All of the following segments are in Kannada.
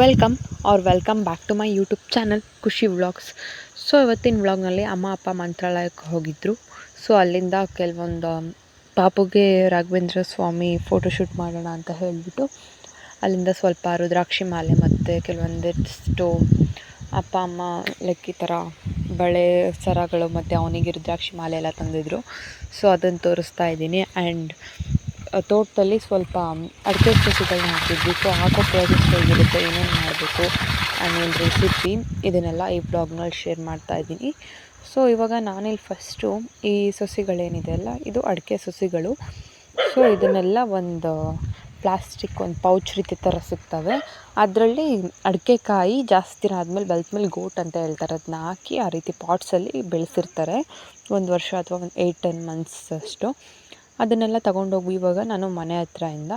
Welcome R welcome back to my YouTube channel Khushi vlogs so ಇವತ್ತಿನ ವ್ಲಾಗ್ನಲ್ಲಿ ಅಮ್ಮ, ಅಪ್ಪ ಮಂತ್ರಾಲಯಕ್ಕೆ ಹೋಗಿದ್ದರು ಸೊ ಅಲ್ಲಿಂದ ಕೆಲವೊಂದು ಪಾಪುಗೆ ರಾಘವೇಂದ್ರ ಸ್ವಾಮಿ ಫೋಟೋಶೂಟ್ ಮಾಡೋಣ ಅಂತ ಹೇಳಿಬಿಟ್ಟು, ಅಲ್ಲಿಂದ ಸ್ವಲ್ಪ ರುದ್ರಾಕ್ಷಿ ಮಾಲೆ ಮತ್ತು ಕೆಲವೊಂದಿಷ್ಟು ಅಪ್ಪ, ಅಮ್ಮ ಲೈಕ್ ಈ ಥರ ಬಳೆ ಸರಗಳು ಮತ್ತು ಅವನಿಗೆ ರುದ್ರಾಕ್ಷಿ ಮಾಲೆ ಎಲ್ಲ ತಂದಿದ್ರು. ಸೊ ಅದನ್ನು ತೋರಿಸ್ತಾ ಇದ್ದೀನಿ. ಆ್ಯಂಡ್ ತೋಟದಲ್ಲಿ ಸ್ವಲ್ಪ ಅಡಿಕೆ ಸಸಿಗಳನ್ನ ಹಾಕಿದ್ವಿ. ಸೊ ಹಾಕೋ ಪ್ರಾಸೆಸ್ ಹೇಗಿರುತ್ತೆ, ಏನೇನು ಮಾಡಬೇಕು ಆಮೇಲೆ ರೆಸಿಪಿ ಇದನ್ನೆಲ್ಲ ಈ ಬ್ಲಾಗ್ನಲ್ಲಿ ಶೇರ್ ಮಾಡ್ತಾ ಇದ್ದೀನಿ. ಸೊ ಇವಾಗ ನಾನಿಲ್ಲಿ ಫಸ್ಟು ಈ ಸಸಿಗಳೇನಿದೆ ಅಲ್ಲ, ಇದು ಅಡಿಕೆ ಸಸಿಗಳು. ಸೊ ಇದನ್ನೆಲ್ಲ ಒಂದು ಪ್ಲಾಸ್ಟಿಕ್ ಒಂದು ಪೌಚ್ ರೀತಿ ಥರ ಸಿಗ್ತವೆ ಅದರಲ್ಲಿ ಅಡಿಕೆ ಕಾಯಿ ಜಾಸ್ತಿ ಆದಮೇಲೆ ಬೆಳೆದ್ಮೇಲೆ ಗೋಟ್ ಅಂತ ಹೇಳ್ತಾರೆ. ಅದನ್ನ ಹಾಕಿ ಆ ರೀತಿ ಪಾಟ್ಸಲ್ಲಿ ಬೆಳೆಸಿರ್ತಾರೆ. ಒಂದು ವರ್ಷ ಅಥವಾ ಒಂದು ಏಯ್ಟ್ ಟೆನ್ ಮಂತ್ಸ್ ಅಷ್ಟು. ಅದನ್ನೆಲ್ಲ ತಗೊಂಡೋಗಿ. ಇವಾಗ ನಾನು ಮನೆ ಹತ್ರಯಿಂದ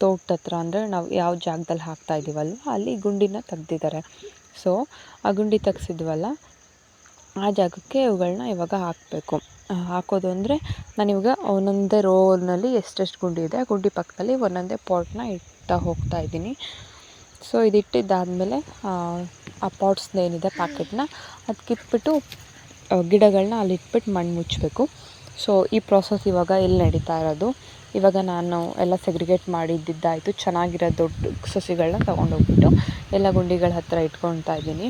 ತೋಟದ ಹತ್ರ ಅಂದರೆ ನಾವು ಯಾವ ಜಾಗದಲ್ಲಿ ಹಾಕ್ತಾ ಇದ್ದೀವಲ್ವ ಅಲ್ಲಿ ಗುಂಡಿನ ತೆಗ್ದಿದ್ದಾರೆ. ಸೊ ಆ ಗುಂಡಿ ತೆಗ್ಸಿದ್ವಲ್ಲ, ಆ ಜಾಗಕ್ಕೆ ಇವುಗಳನ್ನ ಇವಾಗ ಹಾಕಬೇಕು. ಹಾಕೋದು ಅಂದರೆ ನಾನಿವಾಗ ಒಂದೊಂದೇ ರೋಲ್ನಲ್ಲಿ ಎಷ್ಟೆಷ್ಟು ಗುಂಡಿ ಇದೆ, ಆ ಗುಂಡಿ ಪಕ್ಕದಲ್ಲಿ ಒಂದೊಂದೇ ಪಾಟ್ನ ಇಡ್ತಾ ಹೋಗ್ತಾ ಇದ್ದೀನಿ. ಸೊ ಇದಿಟ್ಟಿದ್ದಾದಮೇಲೆ, ಆ ಪಾಟ್ಸ್ದು ಏನಿದೆ ಪ್ಯಾಕೆಟ್ನ ಅದು ಕಿತ್ಬಿಟ್ಟು ಗಿಡಗಳನ್ನ ಅಲ್ಲಿ ಇಟ್ಬಿಟ್ಟು ಮಣ್ಣು ಮುಚ್ಚಬೇಕು ಸೊ ಈ ಪ್ರೋಸೆಸ್ ಇವಾಗ ಇಲ್ಲಿ ನಡೀತಾ ಇರೋದು? ಇವಾಗ ನಾನು ಎಲ್ಲ ಸೆಗ್ರಿಗೇಟ್ ಮಾಡಿದ್ದಿದ್ದಾಯಿತು. ಚೆನ್ನಾಗಿರೋ ದೊಡ್ಡ ಸಸಿಗಳನ್ನ ತೊಗೊಂಡೋಗ್ಬಿಟ್ಟು ಎಲ್ಲ ಗುಂಡಿಗಳ ಹತ್ತಿರ ಇಟ್ಕೊಳ್ತಾ ಇದ್ದೀನಿ.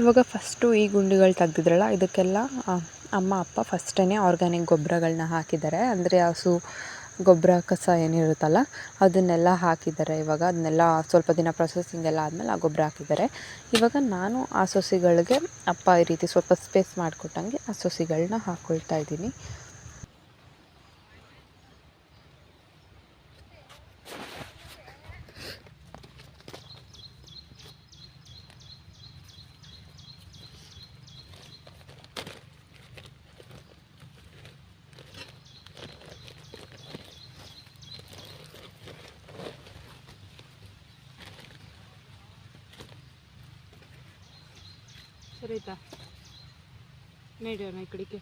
ಇವಾಗ ಫಸ್ಟು ಈ ಗುಂಡಿಗಳು ತೆಗ್ದಿದ್ರಲ್ಲ, ಇದಕ್ಕೆಲ್ಲ ಅಮ್ಮ, ಅಪ್ಪ ಫಸ್ಟೇ ಆರ್ಗ್ಯಾನಿಕ್ ಗೊಬ್ಬರಗಳ್ನ ಹಾಕಿದ್ದಾರೆ. ಅಂದರೆ ಹಸು ಗೊಬ್ಬರ, ಕಸ ಏನಿರುತ್ತಲ್ಲ, ಅದನ್ನೆಲ್ಲ ಹಾಕಿದ್ದಾರೆ ಇವಾಗ. ಅದನ್ನೆಲ್ಲ ಸ್ವಲ್ಪ ದಿನ ಪ್ರೊಸೆಸಿಂಗ್ ಎಲ್ಲ ಆದಮೇಲೆ ಆ ಗೊಬ್ಬರ ಹಾಕಿದ್ದಾರೆ. ಇವಾಗ ನಾನು ಆ ಸೊಸಿಗಳಿಗೆ, ಅಪ್ಪ ಈ ರೀತಿ ಸ್ವಲ್ಪ ಸ್ಪೇಸ್ ಮಾಡಿಕೊಟ್ಟಂಗೆ ಆ ಸೊಸಿಗಳನ್ನ ಹಾಕ್ಕೊಳ್ತಾ ಇದ್ದೀನಿ. ಈ ಕಡೆಗೆ.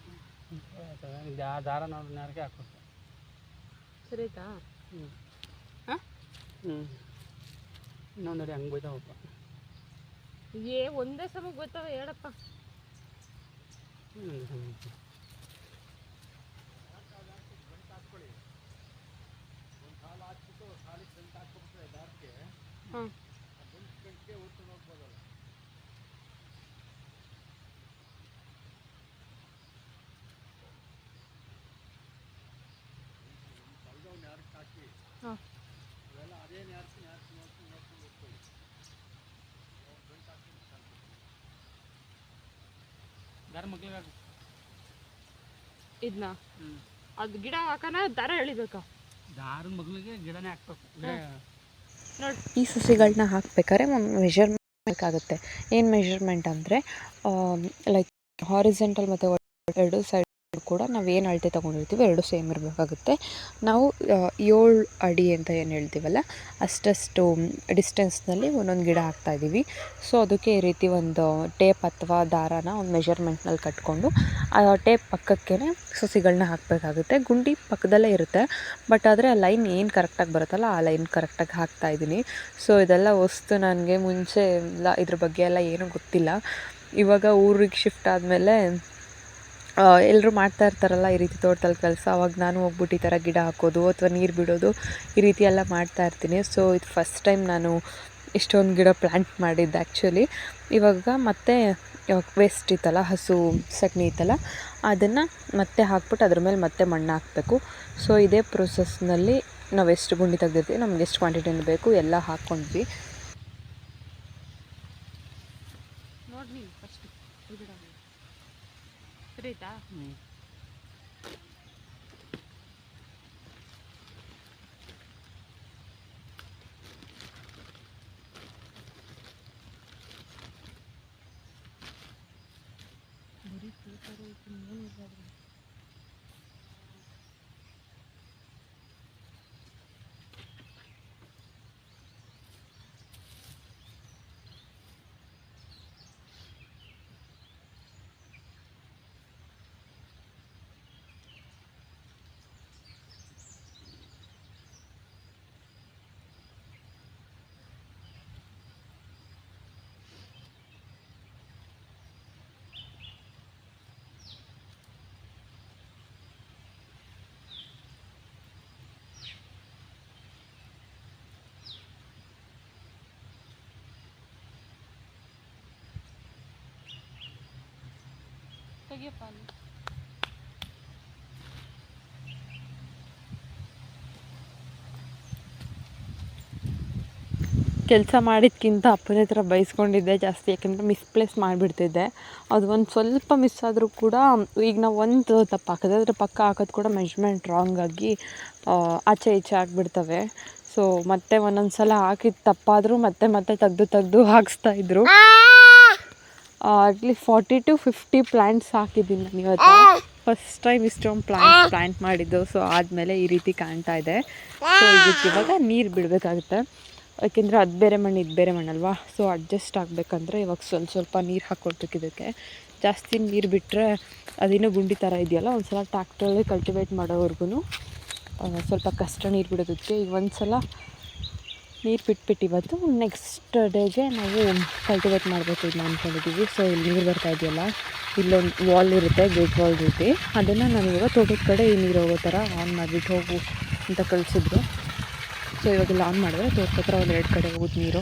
ದಾರ ನೋಡಿ ನೆರಕೆ ಹಾಕೋ. ಸರಿತಾ ಹ್ಞೂ ಹಾಂ ಹ್ಞೂ ಇನ್ನೊಂದು ನಡಿ ಹಂಗೆ ಬೈತಾವಪ್ಪ. ಏ ಒಂದೇ ಸಮಕ್ಕೆ ಬೈತಾವ ಹೇಳಪ್ಪ. ದಾರ ಇದನ್ನ ಅದು ಗಿಡ ಹಾಕೋಣ ದಾರ ಎಳಿಬೇಕಾ? ದಾರದ ಮಗ್ಲಿಗೆ ಗಿಡನೇ ಹಾಕ್ಬೇಕು. ಗಿಡ ನೋಡಿ. ಈ ಸಸಿಗಳನ್ನ ಹಾಕ್ಬೇಕಾದ್ರೆ ಮೆಷರ್ಮೆಂಟ್ ಬೇಕಾಗುತ್ತೆ ಏನು ಮೆಷರ್ಮೆಂಟ್ ಅಂದರೆ ಲೈಕ್ ಹಾರಿಸೆಂಟಲ್ ಮತ್ತು ಎರಡು ಸೈಡ್ ಕೂಡ ನಾವು ಏನು ಅಳತೆ ತೊಗೊಂಡಿರ್ತೀವಿ ಎರಡು ಸೇಮ್ ಇರಬೇಕಾಗುತ್ತೆ. ನಾವು ಏಳು ಅಡಿ ಅಂತ ಏನು ಹೇಳ್ತೀವಲ್ಲ, ಅಷ್ಟಷ್ಟು ಡಿಸ್ಟೆನ್ಸ್ನಲ್ಲಿ ಒಂದೊಂದು ಗಿಡ ಹಾಕ್ತಾಯಿದ್ದೀವಿ ಸೊ ಅದಕ್ಕೆ ಈ ರೀತಿ ಒಂದು ಟೇಪ್ ಅಥವಾ ದಾರಾನ ಒಂದು ಮೆಷರ್ಮೆಂಟ್ನಲ್ಲಿ ಕಟ್ಕೊಂಡು, ಆ ಟೇಪ್ ಪಕ್ಕಕ್ಕೆ ಸಸಿಗಳನ್ನ ಹಾಕಬೇಕಾಗುತ್ತೆ. ಗುಂಡಿ ಪಕ್ಕದಲ್ಲೇ ಇರುತ್ತೆ ಬಟ್ ಆದರೆ ಆ ಲೈನ್ ಏನು ಕರೆಕ್ಟಾಗಿ ಬರುತ್ತಲ್ಲ, ಆ ಲೈನ್ ಕರೆಕ್ಟಾಗಿ ಹಾಕ್ತಾಯಿದ್ದೀನಿ ಸೊ ಇದೆಲ್ಲ ವಸ್ತು ನನಗೆ ಮುಂಚೆ ಎಲ್ಲ ಇದ್ರ ಬಗ್ಗೆ ಎಲ್ಲ ಏನೂ ಗೊತ್ತಿಲ್ಲ. ಇವಾಗ ಊರಿಗೆ ಶಿಫ್ಟ್ ಆದಮೇಲೆ ಎಲ್ಲರೂ ಮಾಡ್ತಾ ಇರ್ತಾರಲ್ಲ ಈ ರೀತಿ ತೋಟದಲ್ಲಿ ಕೆಲಸ, ಅವಾಗ ನಾನು ಹೋಗ್ಬಿಟ್ಟು ಈ ಥರ ಗಿಡ ಹಾಕೋದು ಅಥವಾ ನೀರು ಬಿಡೋದು ಈ ರೀತಿ ಎಲ್ಲ ಮಾಡ್ತಾ ಇರ್ತೀನಿ. ಸೊ ಇದು ಫಸ್ಟ್ ಟೈಮ್ ನಾನು ಇಷ್ಟೊಂದು ಗಿಡ ಪ್ಲ್ಯಾಂಟ್ ಮಾಡಿದ್ದು ಆ್ಯಕ್ಚುಲಿ ಇವಾಗ ಮತ್ತೆ ವೇಸ್ಟ್ ಇತ್ತಲ್ಲ, ಹಸು, ಸಗಣಿ ಇತ್ತಲ್ಲ, ಅದನ್ನು ಮತ್ತೆ ಹಾಕ್ಬಿಟ್ಟು ಅದ್ರ ಮೇಲೆ ಮತ್ತೆ ಮಣ್ಣು ಹಾಕಬೇಕು. ಸೊ ಇದೇ ಪ್ರೊಸೆಸ್ನಲ್ಲಿ ನಾವು ಎಷ್ಟು ಗುಂಡಿ ತೆಗ್ದಿರ್ತೀವಿ, ನಮ್ಗೆ ಎಷ್ಟು ಕ್ವಾಂಟಿಟಿನ ಬೇಕು ಎಲ್ಲ ಹಾಕ್ಕೊಂಡ್ವಿ Três tá ruim. Bonito, o primeiro, Gabriel. ತೆಗಿಯಪ್ಪ ಅಲ್ಲಿ ಕೆಲಸ ಮಾಡಿದ್ಕಿಂತ ಅಪ್ಪನ ಹತ್ರ ಬೈಸ್ಕೊಂಡಿದ್ದೆ ಜಾಸ್ತಿ ಯಾಕೆಂದರೆ ಮಿಸ್ಪ್ಲೇಸ್ ಮಾಡಿಬಿಡ್ತಿದ್ದೆ. ಅದು ಒಂದು ಸ್ವಲ್ಪ ಮಿಸ್ ಆದರೂ ಕೂಡ ಈಗ ನಾವು ಒಂದು ತಪ್ಪು ಹಾಕೋದು ಅದ್ರ ಪಕ್ಕ ಹಾಕೋದು ಕೂಡ ಮೆಜರ್ಮೆಂಟ್ ರಾಂಗ್ ಆಗಿ ಆಚೆ ಈಚೆ ಆಗಿಬಿಡ್ತವೆ. ಸೊ ಮತ್ತೆ ಒಂದೊಂದು ಸಲ ಹಾಕಿದ ತಪ್ಪಾದರೂ ಮತ್ತೆ ಮತ್ತೆ ತೆಗ್ದು ತೆಗ್ದು ಹಾಕಿಸ್ತಾ ಇದ್ರು. At least forty to fifty plants ಹಾಕಿದ್ದೀನಿ ನಾನು ಇವತ್ತು. ಫಸ್ಟ್ ಟೈಮ್ ಇಷ್ಟೊಂದು ಪ್ಲ್ಯಾಂಟ್ ಪ್ಲ್ಯಾಂಟ್ ಮಾಡಿದ್ದು. ಸೊ ಆದಮೇಲೆ ಈ ರೀತಿ ಕಾಣ್ತಾ ಇದೆ. ಸೊ ಇದಕ್ಕೆ ಇವಾಗ ನೀರು ಬಿಡಬೇಕಾಗುತ್ತೆ. ಯಾಕೆಂದರೆ ಅದು ಬೇರೆ ಮಣ್ಣು, ಇದು ಬೇರೆ ಮಣ್ಣಲ್ವಾ ಸೊ ಅಡ್ಜಸ್ಟ್ ಆಗಬೇಕಂದ್ರೆ ಇವಾಗ ಸ್ವಲ್ಪ ಸ್ವಲ್ಪ ನೀರು ಹಾಕ್ಕೊಡ್ಬೇಕು ಇದಕ್ಕೆ. ಜಾಸ್ತಿ ನೀರು ಬಿಟ್ಟರೆ ಅದೇನು ಗುಂಡಿ ಥರ ಇದೆಯಲ್ಲ ಒಂದು ಸಲ ಟ್ಯಾಕ್ಟ್ರಲ್ಲಿ ಕಲ್ಟಿವೇಟ್ ಮಾಡೋವರೆಗೂ ಸ್ವಲ್ಪ ಕಷ್ಟ ನೀರು ಬಿಡೋದಕ್ಕೆ. ಈಗ ಒಂದು ಸಲ ನೀರು ಬಿಟ್ಬಿಟ್ಟು ಇವತ್ತು ನೆಕ್ಸ್ಟ್ ಡೇಗೆ ನಾವು ಕಲ್ಟಿವೇಟ್ ಮಾಡಬೇಕು ಇದನ್ನ ಅಂದ್ಕೊಂಡಿದ್ದೀವಿ ಸೊ ಇಲ್ಲಿ ನೀರು ಬರ್ತಾ ಇದೆಯಲ್ಲ, ಇಲ್ಲೊಂದು ವಾಲ್ ಇರುತ್ತೆ ಗೇಟ್ ವಾಲ್ ರೀತಿ. ಅದನ್ನು ನಾನು ಇವಾಗ ತೋಟದ ಕಡೆ ಈ ನೀರು ಹೋಗೋ ಥರ ಆನ್ ಮಾಡಿಬಿಟ್ಟು ಹೋಗು ಅಂತ ಕಳಿಸಿದ್ರು. ಸೊ ಇವಾಗೆಲ್ಲ ಆನ್ ಮಾಡಿದ್ರೆ ತೋಟದ ಹತ್ರ ಒಂದು ಎರಡು ಕಡೆ ಹೋಗೋದು ನೀರು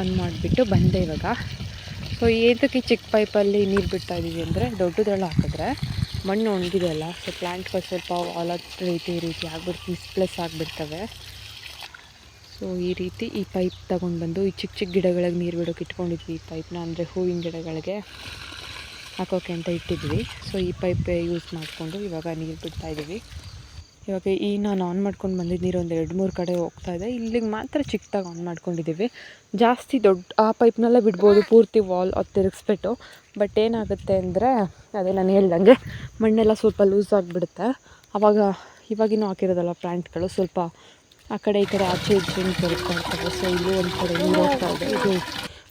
ಆನ್ ಮಾಡಿಬಿಟ್ಟು ಬಂದೆ ಇವಾಗ. ಸೊ ಏತಕ್ಕೆ ಚಿಕ್ಕ ಪೈಪಲ್ಲಿ ನೀರು ಬಿಡ್ತಾ ಇದ್ದೀವಿ ಅಂದರೆ ದೊಡ್ಡದ್ರಲ್ಲಿ ಹಾಕಿದ್ರೆ ಮಣ್ಣು ಒಣಗಿದೆಯಲ್ಲ ಸೊ ಪ್ಲ್ಯಾಂಟ್ಗಳು ಸ್ವಲ್ಪ ವಾಲಟ್ ರೀತಿ ರೀತಿ ಆಗ್ಬಿಟ್ಟು ಮಿಸ್ಪ್ಲೇಸ್ ಆಗಿಬಿಡ್ತವೆ. ಸೊ ಈ ರೀತಿ ಈ ಪೈಪ್ ತಗೊಂಡು ಬಂದು ಈ ಚಿಕ್ಕ ಚಿಕ್ಕ ಗಿಡಗಳಿಗೆ ನೀರು ಬಿಡೋಕೆ ಇಟ್ಕೊಂಡಿದ್ವಿ ಈ ಪೈಪ್ನ ಅಂದರೆ ಹೂವಿನ ಗಿಡಗಳಿಗೆ ಹಾಕೋಕೆ ಅಂತ ಇಟ್ಟಿದ್ವಿ. ಸೊ ಈ ಪೈಪ್ ಯೂಸ್ ಮಾಡಿಕೊಂಡು ಇವಾಗ ನೀರು ಬಿಡ್ತಾ ಇದ್ದೀವಿ ಇವಾಗ ಈ ನಾನು ಆನ್ ಮಾಡ್ಕೊಂಡು ಬಂದಿದ್ದು ನೀರು ಒಂದು ಎರಡು ಮೂರು ಕಡೆ ಹೋಗ್ತಾ ಇದೆ. ಇಲ್ಲಿಗೆ ಮಾತ್ರ ಚಿಕ್ಕದಾಗಿ ಆನ್ ಮಾಡ್ಕೊಂಡಿದ್ದೀವಿ ಜಾಸ್ತಿ ದೊಡ್ಡ, ಆ ಪೈಪ್ನೆಲ್ಲ ಬಿಡ್ಬೋದು ಪೂರ್ತಿ ವಾಲ್ ಅದು ತಿರುಗಿಸ್ಬಿಟ್ಟು. ಬಟ್ ಏನಾಗುತ್ತೆ ಅಂದರೆ, ಅದೇ ನಾನು ಹೇಳ್ದಂಗೆ ಮಣ್ಣೆಲ್ಲ ಸ್ವಲ್ಪ ಲೂಸ್ ಆಗಿಬಿಡುತ್ತೆ. ಆವಾಗ ಇವಾಗಿನೂ ಹಾಕಿರೋದಲ್ಲ ಪ್ಲ್ಯಾಂಟ್ಗಳು ಸ್ವಲ್ಪ ಆ ಕಡೆ ಈ ಕಡೆ ಆಚೆ ಈಚೆ ಇರ್ತವೆ ಸೊ ಇಲ್ಲೂ ಒಂದು ಕಡೆ ನೀರು ಹೋಗ್ತಾ ಇದೆ. ಇದು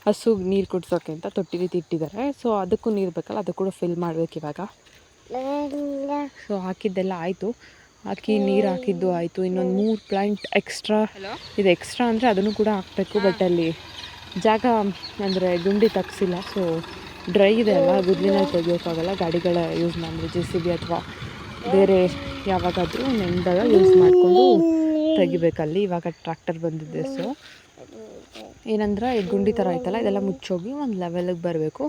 ಹಸುಗೆ ನೀರು ಕುಡ್ಸೋಕ್ಕೆ ಅಂತ ತೊಟ್ಟಿ ರೀತಿ ಇಟ್ಟಿದ್ದಾರೆ. ಸೊ ಅದಕ್ಕೂ ನೀರು ಬೇಕಲ್ಲ ಅದು ಕೂಡ ಫಿಲ್ ಮಾಡ್ಬೇಕು ಇವಾಗ. ಸೊ ಹಾಕಿದ್ದೆಲ್ಲ ಆಯಿತು. ಹಾಕಿ ನೀರು ಹಾಕಿದ್ದು ಆಯಿತು. ಇನ್ನೊಂದು ಮೂರು ಪ್ಲಾಂಟ್ ಎಕ್ಸ್ಟ್ರಾ ಇದು. ಎಕ್ಸ್ಟ್ರಾ ಅಂದರೆ ಅದನ್ನು ಕೂಡ ಹಾಕಬೇಕು ಬಟ್ ಅಲ್ಲಿ ಜಾಗ ಅಂದರೆ ಗುಂಡಿ ತಗ್ಸಿಲ್ಲ. ಸೊ ಡ್ರೈ ಇದೆ ಅಲ್ಲ ಗುದ್ಲಿನಲ್ಲಿ ತೆಗಿಯೋಕ್ಕಾಗಲ್ಲ. ಗಾಡಿಗಳ ಯೂಸ್ ಮಾಡಿದ್ರೆ ಜೆ ಸಿ ಬಿ ಅಥವಾ ಬೇರೆ ಯಾವಾಗಾದರೂ ನೆಂದಾಗ ಯೂಸ್ ಮಾಡಿಕೊಂಡು ತೆಗಿಬೇಕಲ್ಲಿ. ಇವಾಗ ಟ್ರ್ಯಾಕ್ಟರ್ ಬಂದಿದೆ ಸೊ ಏನಂದ್ರೆ ಈ ಗುಂಡಿ ಥರ ಐತಲ್ಲ, ಇದೆಲ್ಲ ಮುಚ್ಚೋಗಿ ಒಂದು ಲೆವೆಲಿಗೆ ಬರಬೇಕು.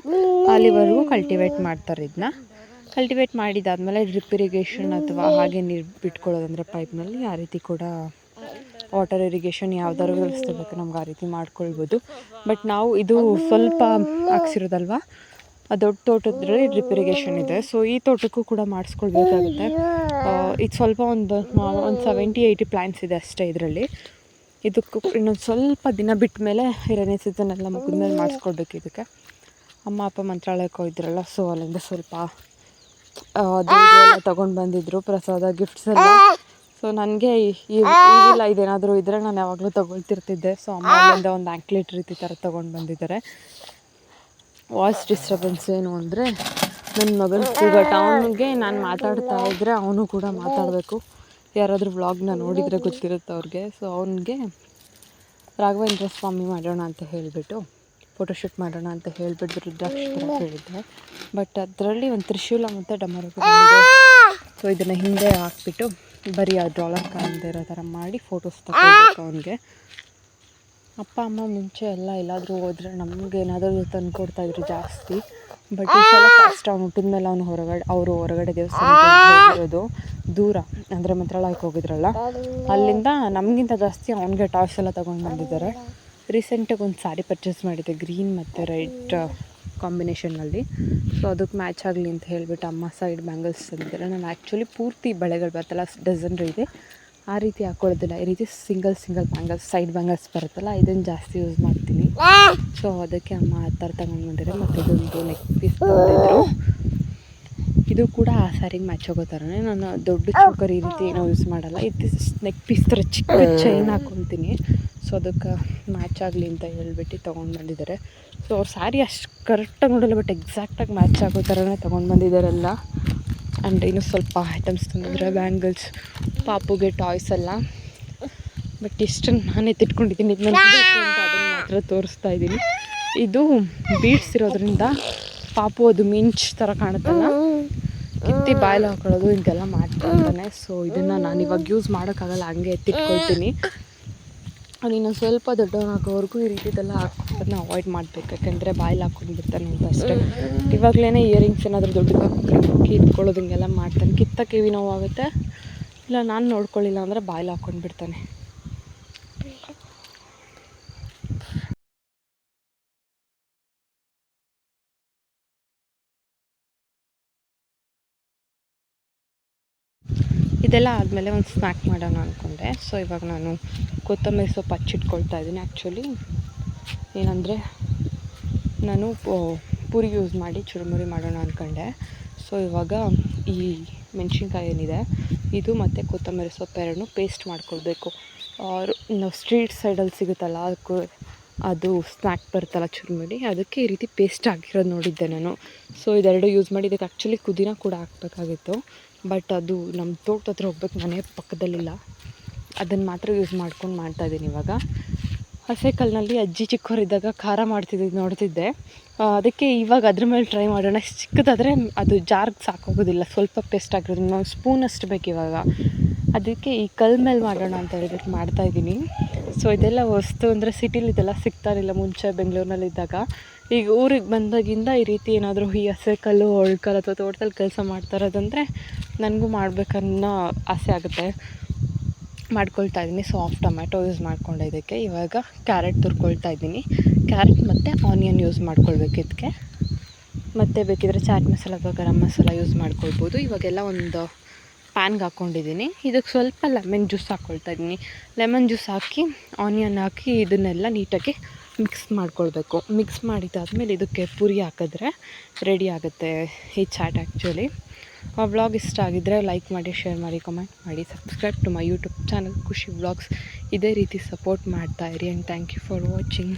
ಅಲ್ಲಿವರೆಗೂ ಕಲ್ಟಿವೇಟ್ ಮಾಡ್ತಾರೆ ಇದನ್ನ ಕಲ್ಟಿವೇಟ್ ಮಾಡಿದಾದ್ಮೇಲೆ ಡ್ರಿಪ್ ಇರಿಗೇಷನ್ ಅಥವಾ ಹಾಗೆ ನೀರು ಬಿಟ್ಕೊಳ್ಳೋದಂದ್ರೆ ಪೈಪ್ನಲ್ಲಿ ಆ ರೀತಿ ಕೂಡ ವಾಟರ್ ಇರಿಗೇಷನ್ ಯಾವ್ದಾದ್ರು ವ್ಯವಸ್ಥೆ ಬೇಕು, ನಮ್ಗೆ ಆ ರೀತಿ ಮಾಡ್ಕೊಳ್ಬೋದು. ಬಟ್ ನಾವು ಇದು ಸ್ವಲ್ಪ ಹಾಕ್ಸಿರೋದಲ್ವಾ? ದೊಡ್ಡ ತೋಟದಲ್ಲಿ ಡ್ರಿಪ್ ಇರಿಗೇಷನ್ ಇದೆ. ಸೊ ಈ ತೋಟಕ್ಕೂ ಕೂಡ ಮಾಡಿಸ್ಕೊಳ್ಬೇಕಾಗುತ್ತೆ. ಇದು ಸ್ವಲ್ಪ ಒಂದು ಒಂದು ಸೆವೆಂಟಿ ಏಯ್ಟಿ ಪ್ಲ್ಯಾಂಟ್ಸ್ ಇದೆ ಅಷ್ಟೇ ಇದರಲ್ಲಿ. ಇದಕ್ಕೂ ಇನ್ನೊಂದು ಸ್ವಲ್ಪ ದಿನ ಬಿಟ್ಟ ಮೇಲೆ ಎರಡನೇ ಸೀಸನ್ ಎಲ್ಲ ಮುಗಿದ್ಮೇಲೆ ಮಾಡಿಸ್ಕೊಳ್ಬೇಕು ಇದಕ್ಕೆ. ಅಮ್ಮ, ಅಪ್ಪ ಮಂತ್ರಾಲಯಕ್ಕೆ ಹೋಗಿದ್ರಲ್ಲ ಸೊ ಅಲ್ಲಿಂದ ಸ್ವಲ್ಪ ಎಲ್ಲ ತೊಗೊಂಡು ಬಂದಿದ್ರು, ಪ್ರಸಾದ ಗಿಫ್ಟ್ಸ್ ಎಲ್ಲ. ಸೊ ನನಗೆ ಈ ಇಲ್ಲ ಇದೇನಾದರೂ ಇದ್ರೆ ನಾನು ಯಾವಾಗಲೂ ತೊಗೊಳ್ತಿರ್ತಿದ್ದೆ. ಸೊ ಅಮ್ಮ ಅಲ್ಲಿಂದ ಒಂದು ಆ್ಯಂಕ್ಲೇಟ್ ರೀತಿ ಥರ ತೊಗೊಂಡು ಬಂದಿದ್ದಾರೆ. ವಾಯ್ಸ್ ಡಿಸ್ಟರ್ಬೆನ್ಸ್ ಏನು ಅಂದರೆ ನನ್ನ ಮಗನ ಈಗ ಟೌನ್ಗೆ ನಾನು ಮಾತಾಡ್ತಾ ಇದ್ದರೆ ಅವನು ಕೂಡ ಮಾತಾಡಬೇಕು. ಯಾರಾದರೂ ವ್ಲಾಗ್ನ ನೋಡಿದರೆ ಗೊತ್ತಿರುತ್ತೆ ಅವ್ರಿಗೆ. ಸೊ ಅವನಿಗೆ ರಾಘವೇಂದ್ರ ಸ್ವಾಮಿ ಮಾಡೋಣ ಅಂತ ಹೇಳಿಬಿಟ್ಟು ಫೋಟೋಶೂಟ್ ಮಾಡೋಣ ಅಂತ ಹೇಳಿಬಿಟ್ಟು ರುದ್ರಾಕ್ಷರ ಹೇಳಿದ್ದೆ ಬಟ್ ಅದರಲ್ಲಿ ಒಂದು ತ್ರಿಶೂಲ ಮತ್ತು ಡಮರ ಸೊ ಇದನ್ನು ಹಿಂದೆ ಹಾಕ್ಬಿಟ್ಟು ಬರೀ ಆ ಡಾಲರ್ ಕಾಣದೇ ಇರೋ ಥರ ಮಾಡಿ ಫೋಟೋಸ್ ತಗೊಳ್ಬೇಕು ಅವನಿಗೆ. ಅಪ್ಪ ಅಮ್ಮ ಮುಂಚೆ ಎಲ್ಲ ಎಲ್ಲಾದರೂ ಹೋದ್ರೆ ನಮ್ಗೆ ಏನಾದರೂ ತಂದು ಕೊಡ್ತಾಯಿದ್ರು ಜಾಸ್ತಿ. ಬಟ್ ಈ ಸಲ ಫಸ್ಟ್ ಅವ್ನು ಹುಟ್ಟಿದ ಮೇಲೆ ಅವನು ಹೊರಗಡೆ ಅವರು ಹೊರಗಡೆ ದೇವಸ್ಥಾನಕ್ಕೆ ಹೋಗಿರೋದು ದೂರ ಅಂದರೆ ಮಂತ್ರಾಲಯಕ್ಕೆ ಹೋಗಿದ್ರಲ್ಲ. ಅಲ್ಲಿಂದ ನಮಗಿಂತ ಜಾಸ್ತಿ ಅವನಿಗೆ ಟಾಯ್ಸ್ ಎಲ್ಲ ತೊಗೊಂಡು ಬಂದಿದ್ದಾರೆ. ರೀಸೆಂಟಾಗಿ ಒಂದು ಸ್ಯಾರಿ ಪರ್ಚೇಸ್ ಮಾಡಿದ್ದೆ ಗ್ರೀನ್ ಮತ್ತು ರೆಡ್ ಕಾಂಬಿನೇಷನಲ್ಲಿ ಸೊ ಅದಕ್ಕೆ ಮ್ಯಾಚ್ ಆಗಲಿ ಅಂತ ಹೇಳಿಬಿಟ್ಟು ಅಮ್ಮ ಸೈಡ್ ಬ್ಯಾಂಗಲ್ಸ್ ತಂದಿದ್ದಾರೆ. ನಾನು ಆ್ಯಕ್ಚುಲಿ ಪೂರ್ತಿ ಬಳೆಗಳು ಬರ್ತಲ್ಲ ಡಜನ್ ಇದೆ ಆ ರೀತಿ ಹಾಕೊಳ್ಳೋದಿಲ್ಲ. ಈ ರೀತಿ single single bangles side bangles ಬರುತ್ತಲ್ಲ ಇದನ್ನು ಜಾಸ್ತಿ ಯೂಸ್ ಮಾಡ್ತೀನಿ. ಸೊ ಅದಕ್ಕೆ ಅಮ್ಮ ಆ ಥರ ತಗೊಂಡು ಬಂದಿದ್ದಾರೆ. ಮತ್ತು ಇದೊಂದು ನೆಕ್ ಪೀಸ್ ತಗೊಂಡಿದ್ರು ಇದು ಕೂಡ ಆ ಸ್ಯಾರಿಗೆ ಮ್ಯಾಚ್ ಆಗೋ ಥರನೇ. ನಾನು ದೊಡ್ಡ ಚೌಕರ್ ಈ ರೀತಿ ಏನೋ ಯೂಸ್ ಮಾಡಲ್ಲ. ಇದು ನೆಕ್ ಪೀಸ್ ಥರ ಚಿಕ್ಕ ಚೈನ್ ಹಾಕ್ಕೊತೀನಿ ಸೊ ಅದಕ್ಕೆ ಮ್ಯಾಚ್ ಆಗಲಿ ಅಂತ ಹೇಳ್ಬಿಟ್ಟು ತೊಗೊಂಡು ಬಂದಿದ್ದಾರೆ. ಸೊ ಅವ್ರ ಸ್ಯಾರಿ ಅಷ್ಟು ಕರೆಕ್ಟಾಗಿ ನೋಡಲ್ಲ ಬಟ್ ಎಕ್ಸಾಕ್ಟಾಗಿ ಮ್ಯಾಚ್ ಆಗೋ ಥರನೇ ತೊಗೊಂಡು ಬಂದಿದ್ದಾರೆಲ್ಲ. ಆ್ಯಂಡ್ ಇನ್ನೂ ಸ್ವಲ್ಪ ಐಟಮ್ಸ್ ತಂದಿದ್ರೆ ಬ್ಯಾಂಗಲ್ಸ್ ಪಾಪುಗೆ ಟಾಯ್ಸ್ ಎಲ್ಲ. ಬಟ್ ಇಷ್ಟು ನಾನೇ ತಿಟ್ಕೊಂಡಿದ್ದೀನಿ. ಇದು ಅದನ್ನು ಮಾತ್ರ ತೋರಿಸ್ತಾ ಇದ್ದೀನಿ. ಇದು ಬೀಡ್ಸ್ ಇರೋದ್ರಿಂದ ಪಾಪು ಅದು ಮಿಂಚ್ ಥರ ಕಾಣುತ್ತಲ್ಲ? ಕಿತ್ತಿ ಬಾಯಲ್ಲಿ ಹಾಕೊಳ್ಳೋದು ಹಿಂಗೆಲ್ಲ ಮಾಡ್ತಾನೆ ಸೊ ಇದನ್ನು ನಾನು ಇವಾಗ ಯೂಸ್ ಮಾಡೋಕ್ಕಾಗಲ್ಲ. ಹಂಗೆ ಎತ್ತಿಟ್ಕೊಳ್ತೀನಿ ಅವ್ನು ಇನ್ನೊಂದು ಸ್ವಲ್ಪ ದೊಡ್ಡವನಾಗೋವರೆಗೂ ಈ ರೀತಿದೆಲ್ಲ ಹಾಕೋದನ್ನ ಅವಾಯ್ಡ್ ಮಾಡಬೇಕು. ಯಾಕಂದರೆ ಬಾಯಲ್ಲಿ ಹಾಕೊಂಡು ಬಿಡ್ತಾನೆ ಅಂತ ಅಷ್ಟೇ. ಇವಾಗಲೇ ಇಯರಿಂಗ್ಸ್ ಏನಾದರೂ ದೊಡ್ಡದಾಗಿ ಇಟ್ಕೊಳ್ಳೋದು ಹಿಂಗೆಲ್ಲ ಮಾಡ್ತಾನೆ. ಕಿತ್ತ ಕಿವಿ ನೋವಾಗುತ್ತೆ ಇಲ್ಲ, ನಾನು ನೋಡ್ಕೊಳ್ಳಿಲ್ಲ ಅಂದರೆ ಬಾಯಲ್ಲಿ ಹಾಕೊಂಡು ಬಿಡ್ತಾನೆ. ಇದೆಲ್ಲ ಆದಮೇಲೆ ಒಂದು ಸ್ನ್ಯಾಕ್ ಮಾಡೋಣ ಅಂದ್ಕೊಂಡೆ ಸೊ ಇವಾಗ ನಾನು ಕೊತ್ತಂಬರಿ ಸೊಪ್ಪು ಹಚ್ಚಿಟ್ಕೊಳ್ತಾ ಇದ್ದೀನಿ ಆ್ಯಕ್ಚುಲಿ ಏನಂದರೆ ನಾನು ಪುರಿ ಯೂಸ್ ಮಾಡಿ ಚುರುಮುರಿ ಮಾಡೋಣ ಅಂದ್ಕೊಂಡೆ ಸೊ ಇವಾಗ ಈ ಮೆಣಸಿನ್ಕಾಯಿ ಏನಿದೆ, ಇದು ಮತ್ತು ಕೊತ್ತಂಬರಿ ಸೊಪ್ಪು ಎರಡನ್ನೂ ಪೇಸ್ಟ್ ಮಾಡ್ಕೊಳ್ಬೇಕು. ನಾವು ಸ್ಟ್ರೀಟ್ ಸೈಡಲ್ಲಿ ಸಿಗುತ್ತಲ್ಲ, ಅದಕ್ಕೂ ಅದು ಸ್ನ್ಯಾಕ್ ಬರುತ್ತಲ್ಲ ಚುರುಮುರಿ, ಅದಕ್ಕೆ ಈ ರೀತಿ ಪೇಸ್ಟ್ ಆಗಿರೋದು ನೋಡಿದ್ದೆ ನಾನು. ಸೊ ಇದೆರಡು ಯೂಸ್ ಮಾಡಿ, ಇದಕ್ಕೆ ಆ್ಯಕ್ಚುಲಿ ಕುದಿನ ಕೂಡ ಹಾಕ್ಬೇಕಾಗಿತ್ತು. ಬಟ್ ಅದು ನಮ್ಮ ತೋಟದ ಹತ್ರ ಹೋಗ್ಬೇಕು ಮನೆ ಪಕ್ಕದಲ್ಲಿಲ್ಲ. ಅದನ್ನು ಮಾತ್ರ ಯೂಸ್ ಮಾಡ್ಕೊಂಡು ಮಾಡ್ತಾಯಿದ್ದೀನಿ ಇವಾಗ. ಹಸೆ ಕಲ್ಲಿನಲ್ಲಿ ಅಜ್ಜಿ ಚಿಕ್ಕವರಿದ್ದಾಗ ಖಾರ ಮಾಡ್ತಿದ್ದಿದ್ದು ನೋಡ್ತಿದ್ದೆ. ಅದಕ್ಕೆ ಇವಾಗ ಅದ್ರ ಮೇಲೆ ಟ್ರೈ ಮಾಡೋಣ. ಚಿಕ್ಕದಾದರೆ ಅದು ಜಾರ್ಗೆ ಸಾಕೋಗೋದಿಲ್ಲ, ಸ್ವಲ್ಪ ಪೇಸ್ಟ್ ಆಗಿರೋದು. ನಾವು ಸ್ಪೂನಷ್ಟು ಬೇಕು ಇವಾಗ. ಅದಕ್ಕೆ ಈ ಕಲ್ ಮೇಲೆ ಮಾಡೋಣ ಅಂತ ಹೇಳ್ಬಿಟ್ಟು ಮಾಡ್ತಾಯಿದ್ದೀನಿ ಸೊ ಇದೆಲ್ಲ ವಸ್ತು ಅಂದರೆ ಸಿಟಿಲಿ ಇದೆಲ್ಲ ಸಿಗ್ತಾ ಇರಲಿಲ್ಲ ಮುಂಚೆ ಬೆಂಗಳೂರಿನಲ್ಲಿದ್ದಾಗ. ಈಗ ಊರಿಗೆ ಬಂದಾಗಿಂದ ಈ ರೀತಿ ಏನಾದರೂ ಈ ಹಸೆ ಕಲ್ಲು ಒಳ್ಕಲ್ಲು ಅಥವಾ ತೋಟದಲ್ಲಿ ಕೆಲಸ ಮಾಡ್ತಾ ಇರೋದಂದರೆ ನನಗೂ ಮಾಡ್ಬೇಕನ್ನೋ ಆಸೆ ಆಗುತ್ತೆ. ಮಾಡ್ಕೊಳ್ತಾ ಇದ್ದೀನಿ. ಸಾಫ್ಟ್ ಟೊಮ್ಯಾಟೊ ಯೂಸ್ ಮಾಡ್ಕೊಂಡೆ ಇದಕ್ಕೆ. ಇವಾಗ ಕ್ಯಾರೆಟ್ ತುರ್ಕೊಳ್ತಾ ಇದ್ದೀನಿ. ಕ್ಯಾರೆಟ್ ಮತ್ತು ಆನಿಯನ್ ಯೂಸ್ ಮಾಡ್ಕೊಳ್ಬೇಕು ಇದಕ್ಕೆ. ಮತ್ತು ಬೇಕಿದ್ರೆ ಚಾಟ್ ಮಸಾಲ ಅಥವಾ ಗರಂ ಮಸಾಲ ಯೂಸ್ ಮಾಡ್ಕೊಳ್ಬೋದು. ಇವಾಗೆಲ್ಲ ಒಂದು ಪ್ಯಾನ್ಗೆ ಹಾಕ್ಕೊಂಡಿದ್ದೀನಿ ಇದಕ್ಕೆ ಸ್ವಲ್ಪ ಲೆಮನ್ ಜ್ಯೂಸ್ ಹಾಕ್ಕೊಳ್ತಾ ಇದ್ದೀನಿ. ಲೆಮನ್ ಜ್ಯೂಸ್ ಹಾಕಿ ಆನಿಯನ್ ಹಾಕಿ ಇದನ್ನೆಲ್ಲ ನೀಟಾಗಿ ಮಿಕ್ಸ್ ಮಾಡ್ಕೊಳ್ಬೇಕು. ಮಿಕ್ಸ್ ಮಾಡಿದ್ದಾದ್ಮೇಲೆ ಇದಕ್ಕೆ ಪುರಿ ಹಾಕಿದ್ರೆ ರೆಡಿ ಆಗುತ್ತೆ ಈ ಚಾಟ್ ಆ್ಯಕ್ಚುಲಿ ಆ ವ್ಲಾಗ್ ಇಷ್ಟ ಆಗಿದ್ದರೆ ಲೈಕ್ ಮಾಡಿ ಶೇರ್ ಮಾಡಿ ಕಮೆಂಟ್ ಮಾಡಿ subscribe to my YouTube channel Khushi vlogs ಇದೇ ರೀತಿ ಸಪೋರ್ಟ್ ಮಾಡ್ತಾ ಇರಿ and thank you for watching